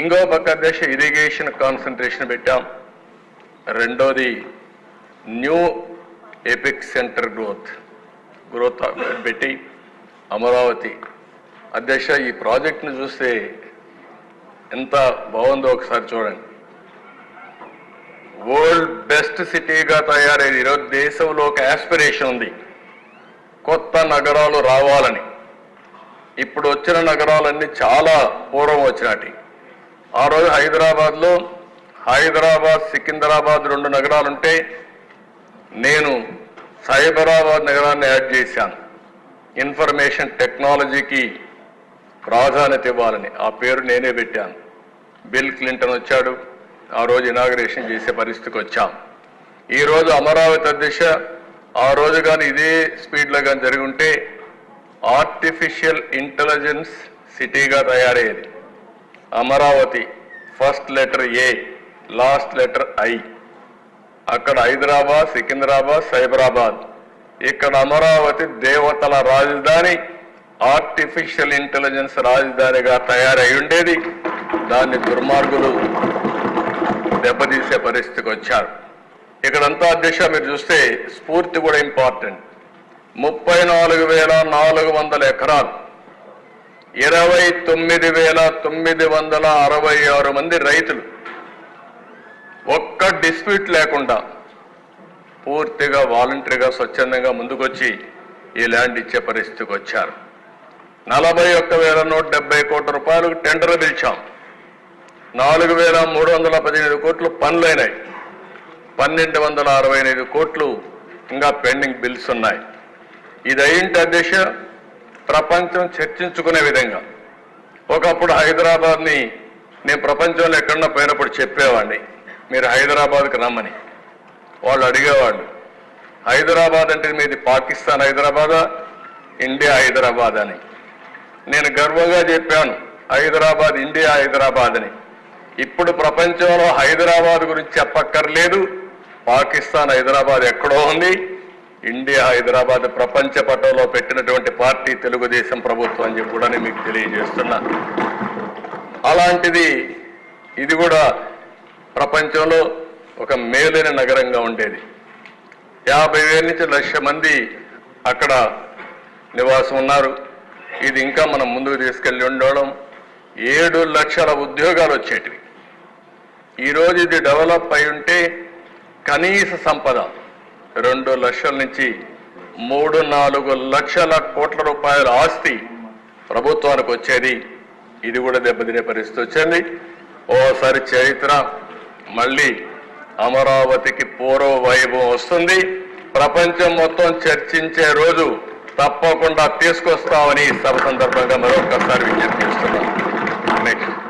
ఇంకో పక్క అధ్యక్ష ఇరిగేషన్ కాన్సన్ట్రేషన్ పెట్టాం. రెండోది new epic centre growth growth పెట్టి అమరావతి. అధ్యక్ష ఈ ప్రాజెక్ట్ని చూస్తే ఎంత బాగుందో ఒకసారి చూడండి. వరల్డ్ బెస్ట్ సిటీగా తయారైంది. ఈరోజు దేశంలో ఒక యాస్పిరేషన్ ఉంది. కొత్త నగరాలు రావాలని. ఇప్పుడు వచ్చిన నగరాలన్నీ చాలా పూర్వం వచ్చినాటి ఆ రోజు హైదరాబాద్లో హైదరాబాద్ సికింద్రాబాద్ రెండు నగరాలుంటే నేను సైబరాబాద్ నగరాన్ని యాడ్ చేశాను. ఇన్ఫర్మేషన్ టెక్నాలజీకి ప్రాధాన్యత ఇవ్వాలని ఆ పేరు నేనే పెట్టాను. బిల్ క్లింటన్ వచ్చాడు. ఆ రోజు ఇనాగరేషన్ చేసే పరిస్థితికి వచ్చాం. ఈరోజు అమరావతి అధ్యక్ష ఆ రోజు కానీ ఇదే స్పీడ్లో కానీ జరిగి ఉంటే ఆర్టిఫిషియల్ ఇంటెలిజెన్స్ సిటీగా తయారయ్యేది. Amaravati first letter A last letter I అక్కడ హైదరాబాద్ సికింద్రాబాద్ సైబరాబాద్. ఇక్కడ అమరావతి దేవతల రాజధాని ఆర్టిఫిషియల్ ఇంటెలిజెన్స్ రాజధానిగా తయారై ఉండేది. దాన్ని దుర్మార్గులు దెబ్బతీసే పరిస్థితికి వచ్చారు. ఇక్కడంతా దిశ మీరు చూస్తే స్ఫూర్తి కూడా ఇంపార్టెంట్ ముప్పై నాలుగు వేల నాలుగు వందల ఎకరాలు. ఇరవై తొమ్మిది వేల తొమ్మిది వందల అరవై ఆరు మంది రైతులు ఒక్క డిస్ప్యూట్ లేకుండా పూర్తిగా వాలంటరీగా స్వచ్ఛందంగా ముందుకొచ్చి ఈ ల్యాండ్ ఇచ్చే పరిస్థితికి వచ్చారు. నలభై ఒక్క వేల నూట డెబ్బై కోట్ల రూపాయలకు టెండర్ పిలిచాం. నాలుగు వేల మూడు వందల పదిహేను కోట్లు పనులైనాయి. పన్నెండు వందల అరవై ఎనిమిది కోట్లు ఇంకా పెండింగ్ బిల్స్ ఉన్నాయి. ఇది అయింటి అధ్యక్ష ప్రపంచం చర్చించుకునే విధంగా. ఒకప్పుడు హైదరాబాద్ని నేను ప్రపంచంలో ఎక్కడన్నా పోయినప్పుడు చెప్పేవాడిని. మీరు హైదరాబాద్కి రమ్మని. వాళ్ళు అడిగేవాళ్ళు హైదరాబాద్ అంటే మీది పాకిస్తాన్ హైదరాబాదా? ఇండియా హైదరాబాద్? అని. నేను గర్వంగా చెప్పాను హైదరాబాద్ ఇండియా హైదరాబాద్ అని. ఇప్పుడు ప్రపంచంలో హైదరాబాద్ గురించి చెప్పక్కర్లేదు. పాకిస్తాన్ హైదరాబాద్ ఎక్కడో ఉంది. ఇండియా హైదరాబాద్ ప్రపంచ పటంలో పెట్టినటువంటి పార్టీ తెలుగుదేశం ప్రభుత్వం అని చెప్పి కూడా నేను మీకు తెలియజేస్తున్నా. అలాంటిది ఇది కూడా ప్రపంచంలో ఒక మేలైన నగరంగా ఉండేది. యాభై వేల నుంచి లక్ష మంది అక్కడ నివాసం ఉన్నారు. ఇది ఇంకా మనం ముందుకు తీసుకెళ్ళి ఉండడం. ఏడు లక్షల ఉద్యోగాలు వచ్చేటివి. ఈరోజు ఇది డెవలప్ అయి ఉంటే కనీస సంపద రెండు లక్షల నుంచి మూడు నాలుగు లక్షల కోట్ల రూపాయల ఆస్తి ప్రభుత్వానికి వచ్చేది. ఇది కూడా దెబ్బతినే పరిస్థితి వచ్చింది. ఓసారి చరిత్ర మళ్ళీ అమరావతికి పూర్వ వైభవం వస్తుంది. ప్రపంచం మొత్తం చర్చించే రోజు తప్పకుండా తీసుకొస్తామని సభ సందర్భంగా మరొకసారి విజ్ఞప్తి చేస్తున్నాను